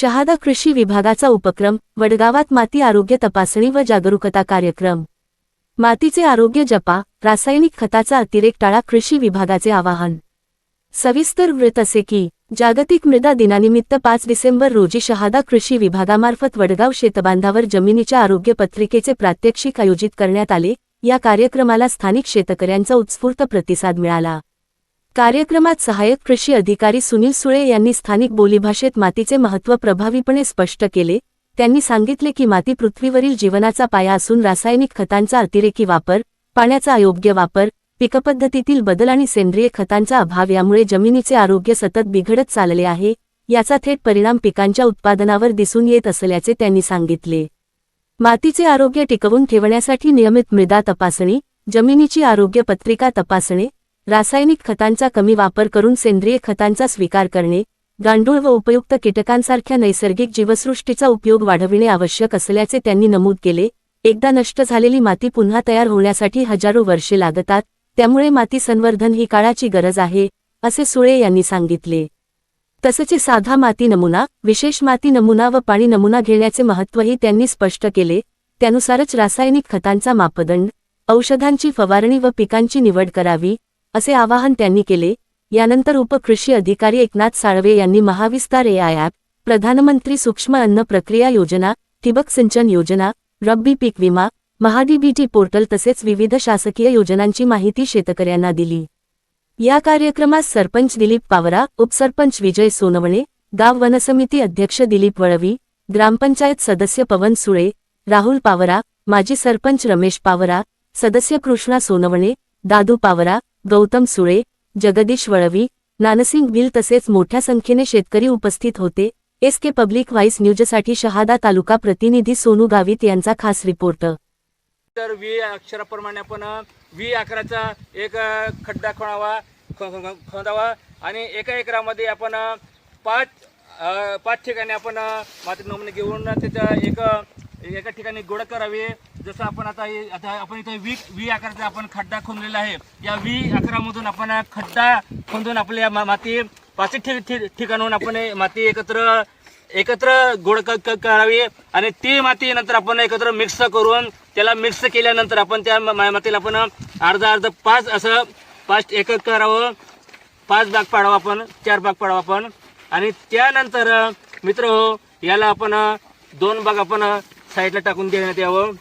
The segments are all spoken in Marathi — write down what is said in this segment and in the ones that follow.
शहादा कृषी विभागाचा उपक्रम वडगावात माती आरोग्य तपासणी व जागरूकता कार्यक्रम. मातीचे आरोग्य जपा रासायनिक खताचा अतिरेक टाळा कृषी विभागाचे आवाहन. सविस्तर वृत्त असे की जागतिक मृदा दिनानिमित्त पाच डिसेंबर रोजी शहादा कृषी विभागामार्फत वडगाव शेतबांधावर जमिनीच्या आरोग्य पत्रिकेचे प्रात्यक्षिक आयोजित करण्यात आले या कार्यक्रमाला स्थानिक शेतकऱ्यांचा उत्स्फूर्त प्रतिसाद मिळाला. कार्यक्रमात सहाय्यक कृषी अधिकारी सुनील सुळे यांनी स्थानिक बोलीभाषेत मातीचे महत्त्व प्रभावीपणे स्पष्ट केले. त्यांनी सांगितले की माती पृथ्वीवरील जीवनाचा पाया असून रासायनिक खतांचा अतिरेकी वापर पाण्याचा अयोग्य वापर पिकपद्धतीतील बदल आणि सेंद्रिय खतांचा अभाव यामुळे जमिनीचे आरोग्य सतत बिघडत चालले आहे याचा थेट परिणाम पिकांच्या उत्पादनावर दिसून येत असल्याचे त्यांनी सांगितले. मातीचे आरोग्य टिकवून ठेवण्यासाठी नियमित मृदा तपासणी जमिनीची आरोग्य पत्रिका तपासणे रासायनिक खतांचा कमी वापर करून सेंद्रिय खतांचा स्वीकार करणे गांडूळ व उपयुक्त कीटकांसारख्या नैसर्गिक जीवसृष्टीचा उपयोग वाढविणे आवश्यक असल्याचे त्यांनी नमूद केले. एकदा नष्ट झालेली माती पुन्हा तयार होण्यासाठी हजारो वर्षे लागतात त्यामुळे माती संवर्धन ही काळाची गरज आहे असे सुळे यांनी सांगितले. तसंच साधा माती नमुना विशेष माती नमुना व पाणी नमुना घेण्याचे महत्त्वही त्यांनी स्पष्ट केले. त्यानुसारच रासायनिक खतांचा मापदंड औषधांची फवारणी व पिकांची निवड करावी असे आवाहन त्यांनी केले. यानंतर उपकृषी अधिकारी एकनाथ साळवे यांनी महाविस्तार एआय ॲप प्रधानमंत्री सूक्ष्म अन्न प्रक्रिया योजना ठिबक सिंचन योजना रब्बी पीक विमा महाडीबीटी पोर्टल तसेच विविध शासकीय योजनांची माहिती शेतकऱ्यांना दिली. या कार्यक्रमात सरपंच दिलीप पावरा उपसरपंच विजय सोनवणे गाव वनसमिती अध्यक्ष दिलीप वळवी ग्रामपंचायत सदस्य पवन सुळे राहुल पावरा माजी सरपंच रमेश पावरा सदस्य कृष्णा सोनवणे दादू पावरा गौतम सुळे जगदीश वळवी नानसिंग बिल तसेच मोठ्या संख्येने शेतकरी उपस्थित होते. एस के पब्लिक व्हाईस न्यूजसाठी शहादा तालुका प्रतिनिधी सोनू गावित यांचा खास रिपोर्ट. तर वी अक्षराप्रमाणे आपण वी अकराचा एक खड्डा खोणावा खोदावा आणि एका एकरामध्ये आपण पाच पाच ठिकाणी आपण माती नमुने घेऊन त्याचा एक एका ठिकाणी गोळा करावे. जसं आपण आता हे- आता आपण इथे वी वी आकाराचा आपण खड्डा खोदलेला आहे. या वी आकारामधून आपण खड्डा खोदून आपल्या मा- माती पाच ठिकाणून ठि- ठिकाणाहून आपण माती एकत्र एकत्र गोळ क- क- करावी. आणि ती माती नंतर आपण एकत्र मिक्स करून त्याला मिक्स केल्यानंतर आपण त्या मातीला आपण अर्धा अर्धा पाच असं पाच एक एक करावं. पाच भाग पाडावं आपण. चार भाग पाडावं आपण. आणि त्यानंतर मित्र हो याला आपण दोन भाग आपण साईडला टाकून देण्यात यावं.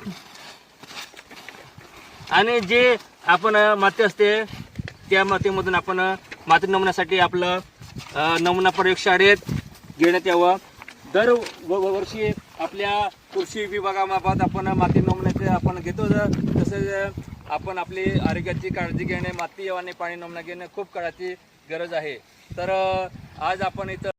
आणि जे आपण माती असते त्या मातीमधून आपण माती नमुन्यासाठी आपलं नमुना प्रयोगशाळेत घेण्यात यावं. दर व- वर्षी आपल्या कृषी विभागामार्फत आपण माती नमुन्याचे आपण घेतो. तसेच आपण आपली आरोग्याची काळजी घेणे माती आणि पाणी नमुना घेणे खूप काळाची गरज आहे. तर आज आपण इथं